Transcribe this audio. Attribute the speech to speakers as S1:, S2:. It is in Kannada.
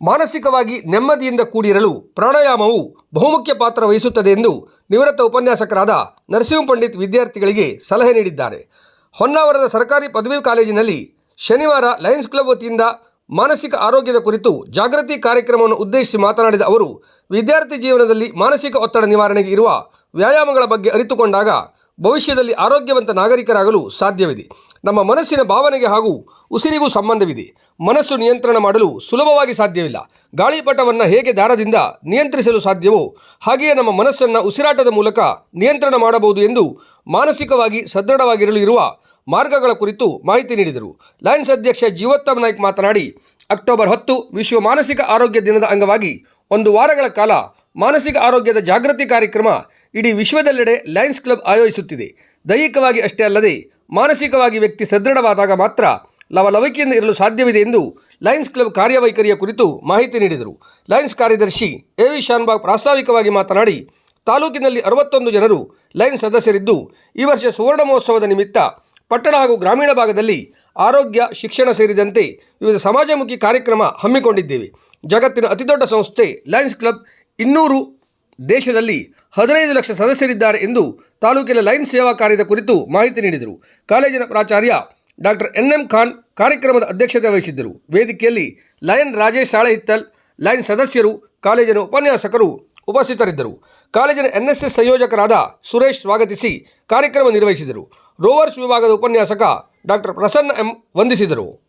S1: ಮಾನಸಿಕವಾಗಿ ನೆಮ್ಮದಿಯಿಂದ ಕೂಡಿರಲು ಪ್ರಾಣಾಯಾಮವು ಬಹುಮುಖ್ಯ ಪಾತ್ರ ವಹಿಸುತ್ತದೆ ಎಂದು ನಿವೃತ್ತ ಉಪನ್ಯಾಸಕರಾದ ನರಸಿಂಹ ಪಂಡಿತ್ ವಿದ್ಯಾರ್ಥಿಗಳಿಗೆ ಸಲಹೆ ನೀಡಿದ್ದಾರೆ. ಹೊನ್ನಾವರದ ಸರ್ಕಾರಿ ಪದವಿ ಕಾಲೇಜಿನಲ್ಲಿ ಶನಿವಾರ ಲಯನ್ಸ್ ಕ್ಲಬ್ ವತಿಯಿಂದ ಮಾನಸಿಕ ಆರೋಗ್ಯದ ಕುರಿತು ಜಾಗೃತಿ ಕಾರ್ಯಕ್ರಮವನ್ನು ಉದ್ದೇಶಿಸಿ ಮಾತನಾಡಿದ ಅವರು, ವಿದ್ಯಾರ್ಥಿ ಜೀವನದಲ್ಲಿ ಮಾನಸಿಕ ಒತ್ತಡ ನಿವಾರಣೆಗೆ ಇರುವ ವ್ಯಾಯಾಮಗಳ ಬಗ್ಗೆ ಅರಿತುಕೊಂಡಾಗ ಭವಿಷ್ಯದಲ್ಲಿ ಆರೋಗ್ಯವಂತ ನಾಗರಿಕರಾಗಲು ಸಾಧ್ಯವಿದೆ. ನಮ್ಮ ಮನಸ್ಸಿನ ಭಾವನೆಗೆ ಹಾಗೂ ಉಸಿರಿಗೂ ಸಂಬಂಧವಿದೆ. ಮನಸ್ಸು ನಿಯಂತ್ರಣ ಮಾಡಲು ಸುಲಭವಾಗಿ ಸಾಧ್ಯವಿಲ್ಲ. ಗಾಳಿಪಟವನ್ನು ಹೇಗೆ ದಾರದಿಂದ ನಿಯಂತ್ರಿಸಲು ಸಾಧ್ಯವೋ, ಹಾಗೆಯೇ ನಮ್ಮ ಮನಸ್ಸನ್ನು ಉಸಿರಾಟದ ಮೂಲಕ ನಿಯಂತ್ರಣ ಮಾಡಬಹುದು ಎಂದು ಮಾನಸಿಕವಾಗಿ ಸದೃಢವಾಗಿರಲು ಇರುವ ಮಾರ್ಗಗಳ ಕುರಿತು ಮಾಹಿತಿ ನೀಡಿದರು. ಲಯನ್ಸ್ ಅಧ್ಯಕ್ಷ ಜೀವೋತ್ತಮ ನಾಯ್ಕ್ ಮಾತನಾಡಿ, ಅಕ್ಟೋಬರ್ ಹತ್ತು ವಿಶ್ವ ಮಾನಸಿಕ ಆರೋಗ್ಯ ದಿನದ ಅಂಗವಾಗಿ ಒಂದು ವಾರಗಳ ಕಾಲ ಮಾನಸಿಕ ಆರೋಗ್ಯದ ಜಾಗೃತಿ ಕಾರ್ಯಕ್ರಮ ಇಡೀ ವಿಶ್ವದೆಲ್ಲೆಡೆ ಲಯನ್ಸ್ ಕ್ಲಬ್ ಆಯೋಜಿಸುತ್ತಿದೆ. ದೈಹಿಕವಾಗಿ ಅಷ್ಟೇ ಅಲ್ಲದೆ, ಮಾನಸಿಕವಾಗಿ ವ್ಯಕ್ತಿ ಸದೃಢವಾದಾಗ ಮಾತ್ರ ಲವಲವಿಕೆಯಿಂದ ಇರಲು ಸಾಧ್ಯವಿದೆ ಎಂದು ಲಯನ್ಸ್ ಕ್ಲಬ್ ಕಾರ್ಯವೈಖರಿಯ ಕುರಿತು ಮಾಹಿತಿ ನೀಡಿದರು. ಲಯನ್ಸ್ ಕಾರ್ಯದರ್ಶಿ ಎ ವಿ ಶಾನ್ಬಾಗ್ ಪ್ರಾಸ್ತಾವಿಕವಾಗಿ ಮಾತನಾಡಿ, ತಾಲೂಕಿನಲ್ಲಿ ಅರವತ್ತೊಂದು ಜನರು ಲಯನ್ಸ್ ಸದಸ್ಯರಿದ್ದು, ಈ ವರ್ಷ ಸುವರ್ಣ ಮಹೋತ್ಸವದ ನಿಮಿತ್ತ ಪಟ್ಟಣ ಹಾಗೂ ಗ್ರಾಮೀಣ ಭಾಗದಲ್ಲಿ ಆರೋಗ್ಯ, ಶಿಕ್ಷಣ ಸೇರಿದಂತೆ ವಿವಿಧ ಸಮಾಜಮುಖಿ ಕಾರ್ಯಕ್ರಮ ಹಮ್ಮಿಕೊಂಡಿದ್ದೇವೆ. ಜಗತ್ತಿನ ಅತಿದೊಡ್ಡ ಸಂಸ್ಥೆ ಲಯನ್ಸ್ ಕ್ಲಬ್ ಇನ್ನೂರು ದೇಶದಲ್ಲಿ ಹದಿನೈದು ಲಕ್ಷ ಸದಸ್ಯರಿದ್ದಾರೆ ಎಂದು ತಾಲೂಕಿನ ಲೈನ್ ಸೇವಾ ಕಾರ್ಯದ ಕುರಿತು ಮಾಹಿತಿ ನೀಡಿದರು. ಕಾಲೇಜಿನ ಪ್ರಾಚಾರ್ಯ ಡಾಕ್ಟರ್ ಎನ್ ಎಂ ಖಾನ್ ಕಾರ್ಯಕ್ರಮದ ಅಧ್ಯಕ್ಷತೆ ವಹಿಸಿದ್ದರು. ವೇದಿಕೆಯಲ್ಲಿ ಲಯನ್ ರಾಜೇಶ್ ಸಾಳೆಹಿತ್ತಲ್ ಲಯನ್ ಸದಸ್ಯರು, ಕಾಲೇಜಿನ ಉಪನ್ಯಾಸಕರು ಉಪಸ್ಥಿತರಿದ್ದರು. ಕಾಲೇಜಿನ ಎನ್ಎಸ್ಎಸ್ ಸಂಯೋಜಕರಾದ ಸುರೇಶ್ ಸ್ವಾಗತಿಸಿ ಕಾರ್ಯಕ್ರಮ ನಿರ್ವಹಿಸಿದರು. ರೋವರ್ಸ್ ವಿಭಾಗದ ಉಪನ್ಯಾಸಕ ಡಾಕ್ಟರ್ ಪ್ರಸನ್ನ ಎಂ ವಂದಿಸಿದರು.